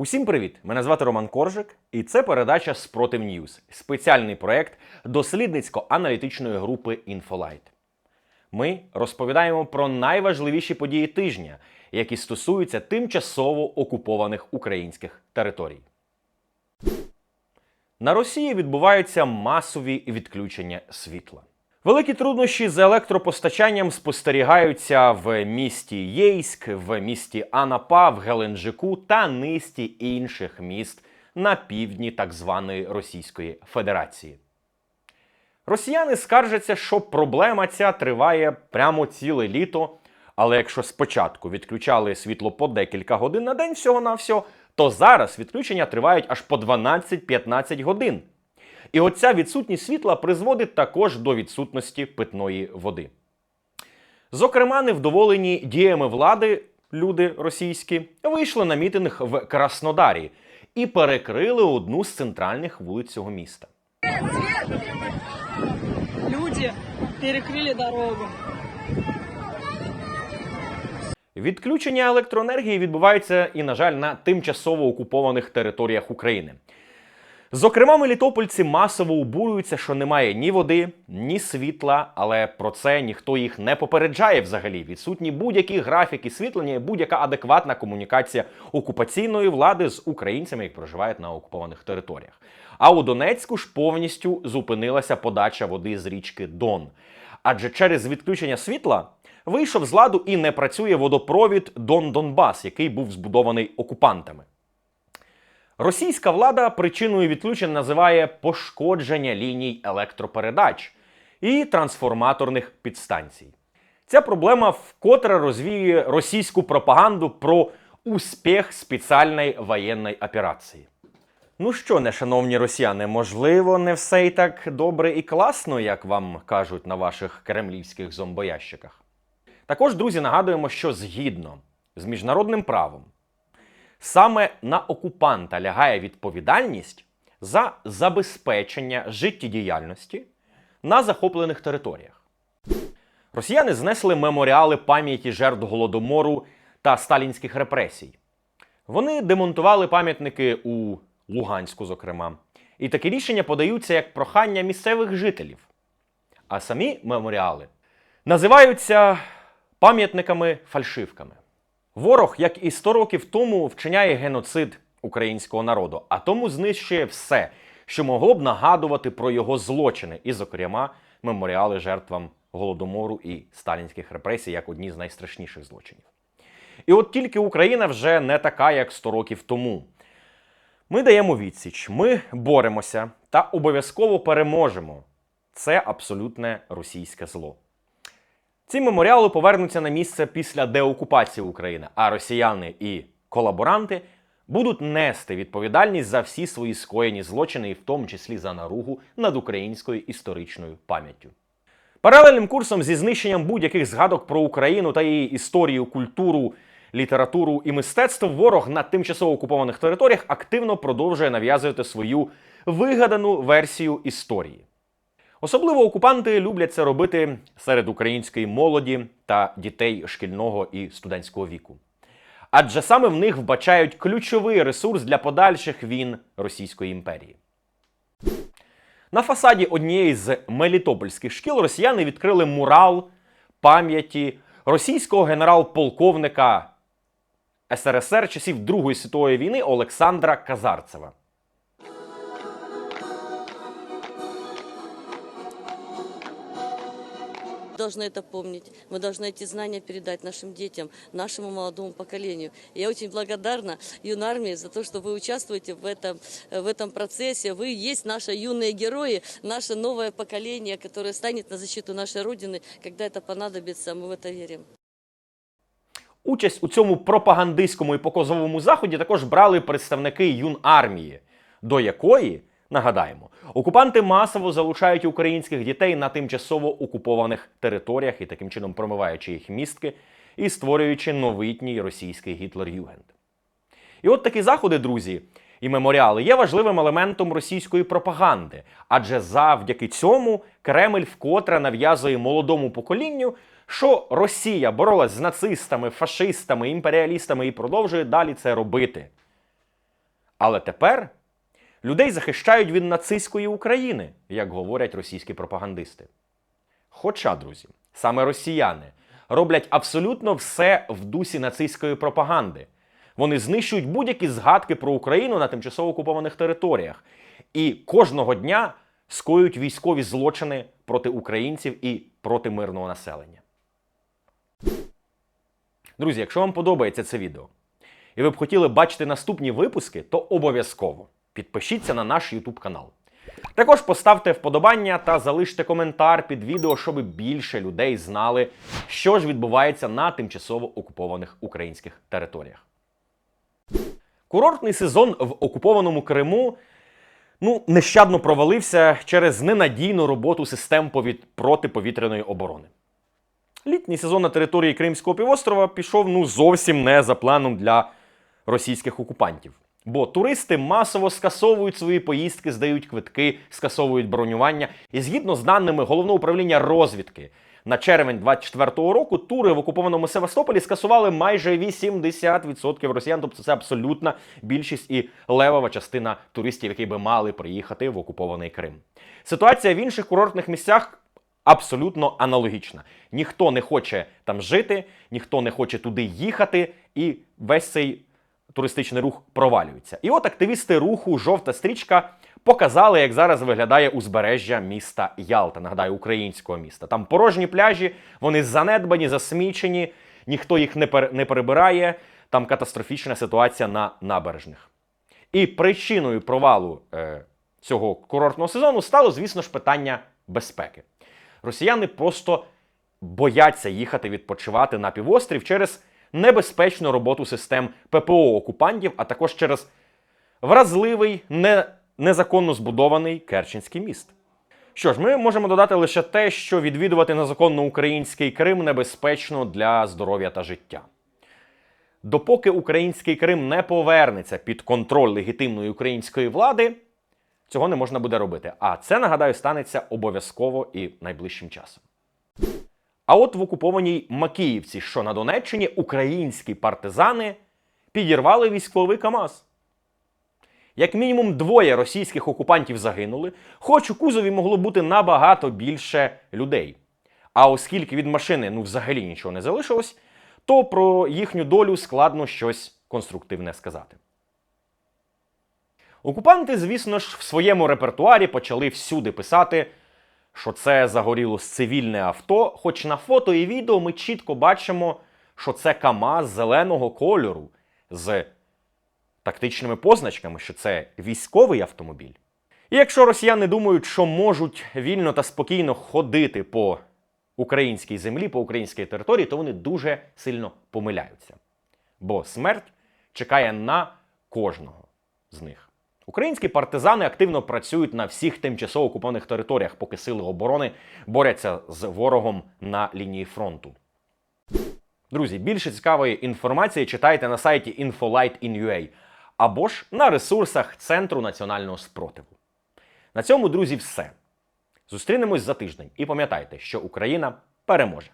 Усім привіт! Мене звати Роман Коржик, і це передача Спротив Ньюз, спеціальний проект дослідницько-аналітичної групи Інфолайт. Ми розповідаємо про найважливіші події тижня, які стосуються тимчасово окупованих українських територій. На Росії відбуваються масові відключення світла. Великі труднощі з електропостачанням спостерігаються в місті Єйськ, в місті Анапа, в Геленджику та низці інших міст на півдні так званої Російської Федерації. Росіяни скаржаться, що проблема ця триває прямо ціле літо. Але якщо спочатку відключали світло по декілька годин на день всього-навсього, то зараз відключення тривають аж по 12-15 годин. І оця відсутність світла призводить також до відсутності питної води. Зокрема, невдоволені діями влади люди російські вийшли на мітинг в Краснодарі і перекрили одну з центральних вулиць цього міста. Люди перекрыли дорогу. Відключення електроенергії відбуваються і, на жаль, на тимчасово окупованих територіях України. Зокрема, мелітопольці масово обурюються, що немає ні води, ні світла, але про це ніхто їх не попереджає взагалі. Відсутні будь-які графіки світлення будь-яка адекватна комунікація окупаційної влади з українцями, які проживають на окупованих територіях. А у Донецьку ж повністю зупинилася подача води з річки Дон. Адже через відключення світла вийшов з ладу і не працює водопровід Дон Донбас, який був збудований окупантами. Російська влада причиною відключень називає пошкодження ліній електропередач і трансформаторних підстанцій. Ця проблема вкотре розвіює російську пропаганду про успіх спеціальної воєнної операції. Ну що, не шановні росіяни, можливо, не все і так добре і класно, як вам кажуть на ваших кремлівських зомбоящиках. Також, друзі, нагадуємо, що згідно з міжнародним правом, саме на окупанта лягає відповідальність за забезпечення життєдіяльності на захоплених територіях. Росіяни знесли меморіали пам'яті жертв голодомору та сталінських репресій. Вони демонтували пам'ятники у Луганську, зокрема. І такі рішення подаються як прохання місцевих жителів. А самі меморіали називаються пам'ятниками-фальшивками. Ворог, як і 100 років тому, вчиняє геноцид українського народу, а тому знищує все, що могло б нагадувати про його злочини, і, зокрема, меморіали жертвам голодомору і сталінських репресій як одні з найстрашніших злочинів. І от тільки Україна вже не така, як 100 років тому. Ми даємо відсіч, ми боремося та обов'язково переможемо. Це абсолютне російське зло. Ці меморіали повернуться на місце після деокупації України, а росіяни і колаборанти будуть нести відповідальність за всі свої скоєні злочини, і в тому числі за наругу над українською історичною пам'яттю. Паралельним курсом зі знищенням будь-яких згадок про Україну та її історію, культуру, літературу і мистецтво ворог на тимчасово окупованих територіях активно продовжує нав'язувати свою вигадану версію історії. Особливо окупанти люблять це робити серед української молоді та дітей шкільного і студентського віку. Адже саме в них вбачають ключовий ресурс для подальших війн Російської імперії. На фасаді однієї з мелітопольських шкіл росіяни відкрили мурал пам'яті російського генерал-полковника СРСР часів Другої світової війни Олександра Казарцева. должны это помнить. Мы должны эти знания передать нашим детям, нашему молодому поколению. Я очень благодарна юнармии за то, что вы участвуете в этом, в этом процессе. Вы есть наши юные герои, наше новое поколение, которое станет на защиту нашей Родины, когда это понадобится. Мы в это верим. Участь у цьому пропагандистському і показовому заході також брали представники юнармії, до якої, нагадаємо, окупанти масово залучають українських дітей на тимчасово окупованих територіях і таким чином промиваючи їх містки і створюючи новітній російський Гітлер-Югенд. І от такі заходи, друзі, і меморіали є важливим елементом російської пропаганди, адже завдяки цьому Кремль вкотре нав'язує молодому поколінню, що Росія боролась з нацистами, фашистами, імперіалістами і продовжує далі це робити. Але тепер людей захищають від нацистської України, як говорять російські пропагандисти. Хоча, друзі, саме росіяни роблять абсолютно все в дусі нацистської пропаганди. Вони знищують будь-які згадки про Україну на тимчасово окупованих територіях і кожного дня скоюють військові злочини проти українців і проти мирного населення. Друзі, якщо вам подобається це відео, і ви б хотіли бачити наступні випуски, то обов'язково підпишіться на наш YouTube канал. Також поставте вподобання та залиште коментар під відео, щоб більше людей знали, що ж відбувається на тимчасово окупованих українських територіях. Курортний сезон в окупованому Криму ну, нещадно провалився через ненадійну роботу систем повіт- протиповітряної оборони. Літній сезон на території Кримського півострова пішов ну зовсім не за планом для російських окупантів. Бо туристи масово скасовують свої поїздки, здають квитки, скасовують бронювання. І згідно з даними головного управління розвідки, на червень 24-го року тури в окупованому Севастополі скасували майже 80% росіян. Тобто це абсолютна більшість і левова частина туристів, які би мали приїхати в окупований Крим. Ситуація в інших курортних місцях абсолютно аналогічна. Ніхто не хоче там жити, ніхто не хоче туди їхати, і весь цей туристичний рух провалюється. І от активісти руху Жовта стрічка показали, як зараз виглядає узбережжя міста Ялта. Нагадаю, українського міста. Там порожні пляжі, вони занедбані, засмічені, ніхто їх не, пер- не перебирає. Там катастрофічна ситуація на набережних. І причиною провалу е, цього курортного сезону стало, звісно ж, питання безпеки. Росіяни просто бояться їхати відпочивати на півострів через небезпечну роботу систем ППО окупантів, а також через вразливий, не, незаконно збудований Керченський міст. Що ж, ми можемо додати лише те, що відвідувати незаконно український Крим небезпечно для здоров'я та життя. Допоки український Крим не повернеться під контроль легітимної української влади, цього не можна буде робити. А це, нагадаю, станеться обов'язково і найближчим часом. А от в окупованій Макіївці, що на Донеччині, українські партизани підірвали військовий КАМАЗ. Як мінімум двоє російських окупантів загинули, хоч у кузові могло бути набагато більше людей. А оскільки від машини ну взагалі нічого не залишилось, то про їхню долю складно щось конструктивне сказати. Окупанти, звісно ж, в своєму репертуарі почали всюди писати, що це загорілось цивільне авто, хоч на фото і відео ми чітко бачимо, що це КАМАЗ зеленого кольору з тактичними позначками, що це військовий автомобіль. І якщо росіяни думають, що можуть вільно та спокійно ходити по українській землі, по українській території, то вони дуже сильно помиляються. Бо смерть чекає на кожного з них. Українські партизани активно працюють на всіх тимчасово окупованих територіях, поки сили оборони борються з ворогом на лінії фронту. Друзі, більше цікавої інформації читайте на сайті infolight.in.ua або ж на ресурсах Центру національного спротиву. На цьому, друзі, все. Зустрінемось за тиждень і пам'ятайте, що Україна переможе.